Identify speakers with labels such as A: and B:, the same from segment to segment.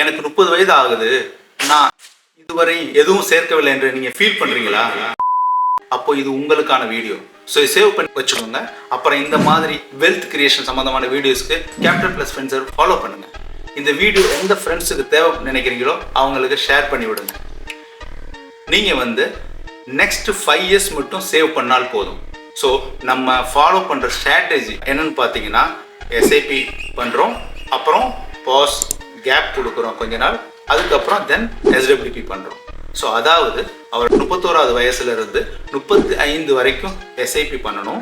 A: எனக்கு முப்பது வயது ஆகுது. நான் இதுவரை எதுவும் சேர்க்கவில்லை என்று நீங்க ஃபீல் பண்றீங்களா? அப்போ இது உங்களுக்கான வீடியோ ஸோ சேவ் பண்ணி வச்சுக்கோங்க. அப்புறம் இந்த மாதிரி வெல்த் கிரியேஷன் சம்மந்தமான வீடியோஸ்க்கு கேபிட்டல் ப்ளஸ் ஃப்ரெண்ட்ஸை ஃபாலோ பண்ணுங்கள் இந்த வீடியோ எந்த ஃப்ரெண்ட்ஸுக்கு தேவை நினைக்கிறீங்களோ அவங்களுக்கு ஷேர் பண்ணி விடுங்க. நீங்கள் வந்து நெக்ஸ்ட் ஃபைவ் இயர்ஸ் மட்டும் சேவ் பண்ணால் போதும். ஸோ நம்ம ஃபாலோ பண்ணுற ஸ்ட்ராட்டஜி என்னன்னு பார்த்தீங்கன்னா எஸ்ஐபி பண்ணுறோம் அப்புறம் பாஸ் கேப் கொடுக்குறோம் கொஞ்ச நாள் அதுக்கப்புறம் தென் எஸ்டபிள்யூபி பண்ணுறோம் ஸோ அதாவது அவர் முப்பத்தோராவது வயசுல இருந்து முப்பத்தி ஐந்து வரைக்கும் எஸ்ஐபி பண்ணணும்.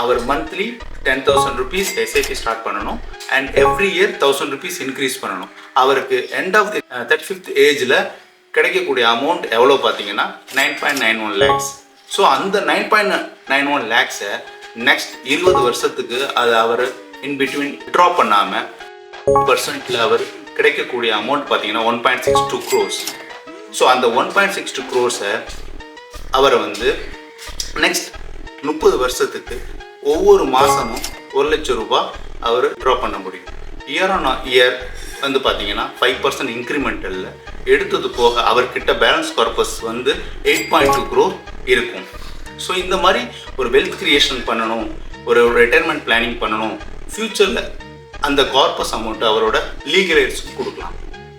A: அவர் monthly ten thousand rupees SIP start பண்ணணும். And every year thousand rupees increase பண்ணணும். அவருக்கு end of the thirty fifth ஏஜில் கிடைக்கக்கூடிய அமௌண்ட் எவ்வளோ பார்த்தீங்கன்னா nine point nine one lakhs so அந்த நைன் பாயிண்ட் நைன் ஒன் லேக்ஸை நெக்ஸ்ட் இருபது வருஷத்துக்கு அதை அவர் இன் பிட்வீன் ட்ரா பண்ணாமல் பர்சன்டில் அவர் கிடைக்கக்கூடிய அமௌண்ட் பார்த்தீங்கன்னா one point six two crores so அந்த ஒன் பாயிண்ட் சிக்ஸ் டூ க்ரோர்ஸை அவரை வந்து நெக்ஸ்ட் முப்பது வருஷத்துக்கு ஒவ்வொரு மாதமும் ஒரு லட்சம் ரூபாய் அவர் ட்ரா பண்ண முடியும். இயர் ஆன் இயர் வந்து பார்த்தீங்கன்னா ஃபைவ் பர்சன்ட் இன்க்ரிமெண்டலில் எடுத்தது போக அவர்கிட்ட பேலன்ஸ் பர்பஸ் வந்து எயிட் பாயிண்ட் டூ க்ரோ இருக்கும். ஸோ இந்த மாதிரி ஒரு வெல்த் கிரியேஷன் பண்ணணும் ஒரு ரிட்டைர்மெண்ட் பிளானிங் பண்ணணும் ஃப்யூச்சரில் அந்த கார்பஸ் அமௌண்ட்டு அவரோட லீகல் ரைட்ஸ்க்கு கொடுக்கலாம்.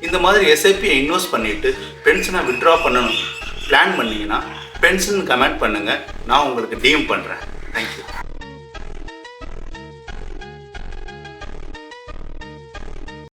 A: இந்த மாதிரி எஸ்ஐபியை இன்வெஸ்ட் பண்ணிட்டு பென்ஷனை வித்ட்ரா பண்ணணும். பிளான் பண்ணீங்கன்னா பென்ஷன் கமெண்ட் பண்ணுங்கள் நான் உங்களுக்கு டிஎம் பண்ணுறேன் தேங்க்யூ